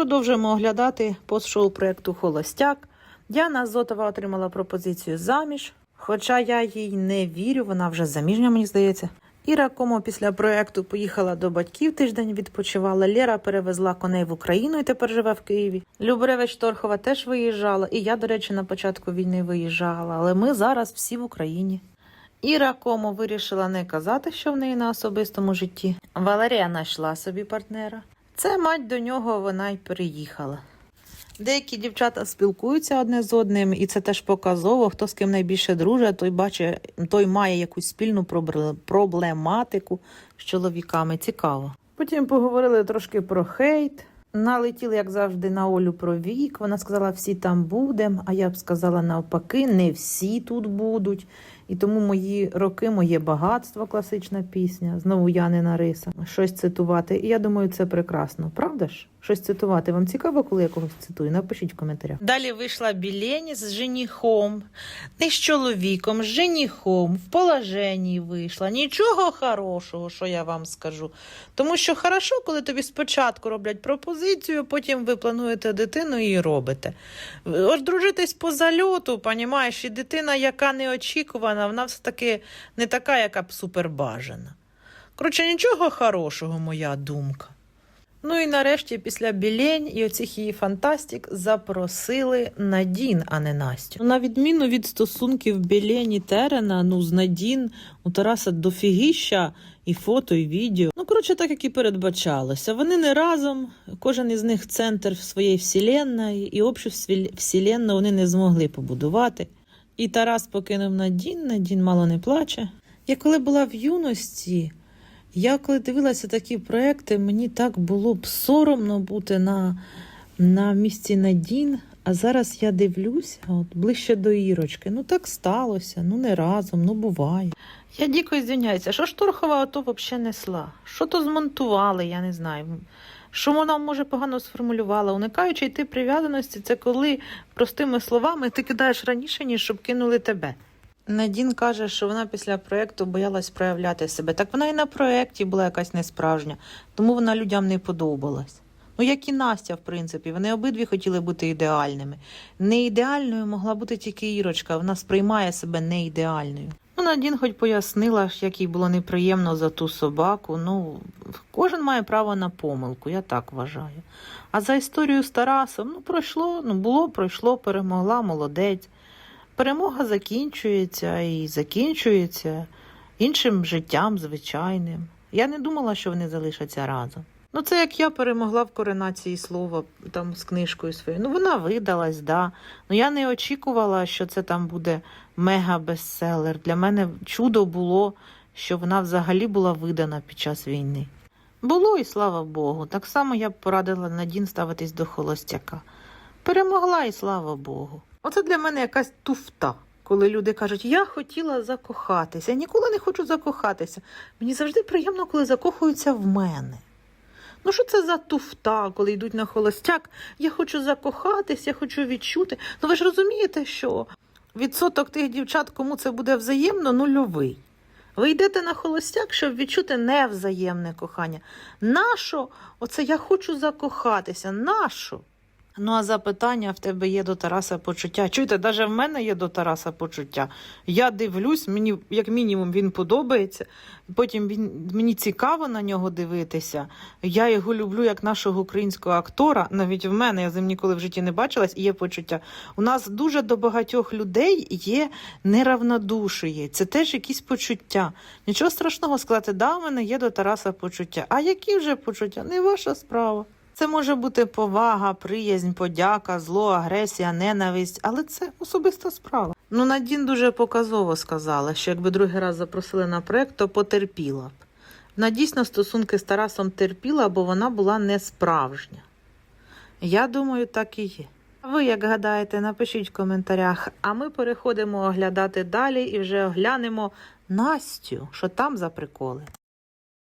продовжуємо оглядати пост-шоу проєкту Холостяк. Діана Зотова отримала пропозицію заміж, хоча я їй не вірю, вона вже заміжня, мені здається. Іра Комо після проєкту поїхала до батьків тиждень відпочивала. Лєра перевезла коней в Україну і тепер живе в Києві. Любревич Торхова теж виїжджала, і я, до речі, на початку війни виїжджала, але ми зараз всі в Україні. Іра Комо вирішила не казати, що в неї на особистому житті. Валерія знайшла собі партнера. Це мать до нього вона й переїхала. Деякі дівчата спілкуються одне з одним, і це теж показово. Хто з ким найбільше дружить, той бачить, той має якусь спільну проблематику з чоловіками. Цікаво. Потім поговорили трошки про хейт. Налетіли, як завжди, на Олю про вік. Вона сказала, всі там будемо, а я б сказала навпаки, не всі тут будуть. І тому мої роки, моє багатство, класична пісня. Знову Янина Риса. Щось цитувати. І я думаю, це прекрасно. Правда ж? Щось цитувати. Вам цікаво, коли я когось цитую? Напишіть в коментарях. Далі вийшла Білені з женіхом, не з чоловіком, з женіхом, в положенні вийшла. Нічого хорошого, що я вам скажу. Тому що хорошо, коли тобі спочатку роблять пропозицію, потім ви плануєте дитину і робите. Ось дружитись по зальоту, понімаєш, і дитина, яка неочікувана, вона все-таки не така, яка б супербажана. Коротше, нічого хорошого, моя думка. Ну і нарешті, після білень і оцих її фантастик запросили Надін, а не Настю. На відміну від стосунків Білень і Терена, ну з Надін у Тараса дофігіща і фото, і відео. Ну, коротше, так як і передбачалося. Вони не разом, кожен із них центр своєї вселенної, і общу вселенну вони не змогли побудувати. І Тарас покинув Надін, Надін мало не плаче. Я коли була в юності, я коли дивилася такі проекти, мені так було б соромно бути на, на місці Надін. А зараз я дивлюся от, ближче до Ірочки. Ну так сталося, ну не разом, ну буває. Я дико звиняюся, що ж Торхова ото взагалі несла? Що то змонтували, я не знаю. Що вона може погано сформулювала? Уникаючи йти прив'язаності, це коли простими словами ти кидаєш раніше, ніж щоб кинули тебе. Надін каже, що вона після проєкту боялась проявляти себе. Так вона і на проєкті була якась несправжня, тому вона людям не подобалась. Ну, як і Настя, в принципі, вони обидві хотіли бути ідеальними. Не ідеальною могла бути тільки Ірочка, вона сприймає себе не ідеальною. Ну, Надін хоч пояснила, як їй було неприємно за ту собаку. Ну, кожен має право на помилку, я так вважаю. А за історію з Тарасом, ну, пройшло, ну, було, пройшло, перемогла, молодець. Перемога закінчується і закінчується іншим життям звичайним. Я не думала, що вони залишаться разом. Ну, це як я перемогла в коронації слова там з книжкою своєю. Ну, вона видалась, да. Ну я не очікувала, що це там буде мега-бестселер. Для мене чудо було, що вона взагалі була видана під час війни. Було і слава Богу. Так само я б порадила Надін ставитись до холостяка. Перемогла і слава Богу. Оце для мене якась туфта. Коли люди кажуть, я хотіла закохатися, я ніколи не хочу закохатися. Мені завжди приємно, коли закохуються в мене. Ну, що це за туфта, коли йдуть на холостяк? Я хочу закохатись, я хочу відчути. Ну ви ж розумієте, що відсоток тих дівчат, кому це буде взаємно, нульовий. Ви йдете на холостяк, щоб відчути невзаємне кохання. Нащо? Оце я хочу закохатися. Нащо? Ну, а запитання в тебе є до Тараса почуття. Чуєте, навіть в мене є до Тараса почуття. Я дивлюсь, мені як мінімум він подобається. Потім він мені цікаво на нього дивитися. Я його люблю як нашого українського актора. Навіть в мене я з ним ніколи в житті не бачилась, і є почуття. У нас дуже до багатьох людей є неравнодушие. Це теж якісь почуття. Нічого страшного сказати, да, в мене є до Тараса почуття. А які вже почуття? Не ваша справа. Це може бути повага, приязнь, подяка, зло, агресія, ненависть, але це особиста справа. Ну, Надін дуже показово сказала, що якби другий раз запросили на проект, то потерпіла б. Вона дійсно стосунки з Тарасом терпіла, бо вона була не справжня. Я думаю, так і є. А Ви як гадаєте, напишіть в коментарях, а ми переходимо оглядати далі і вже оглянемо Настю, що там за приколи.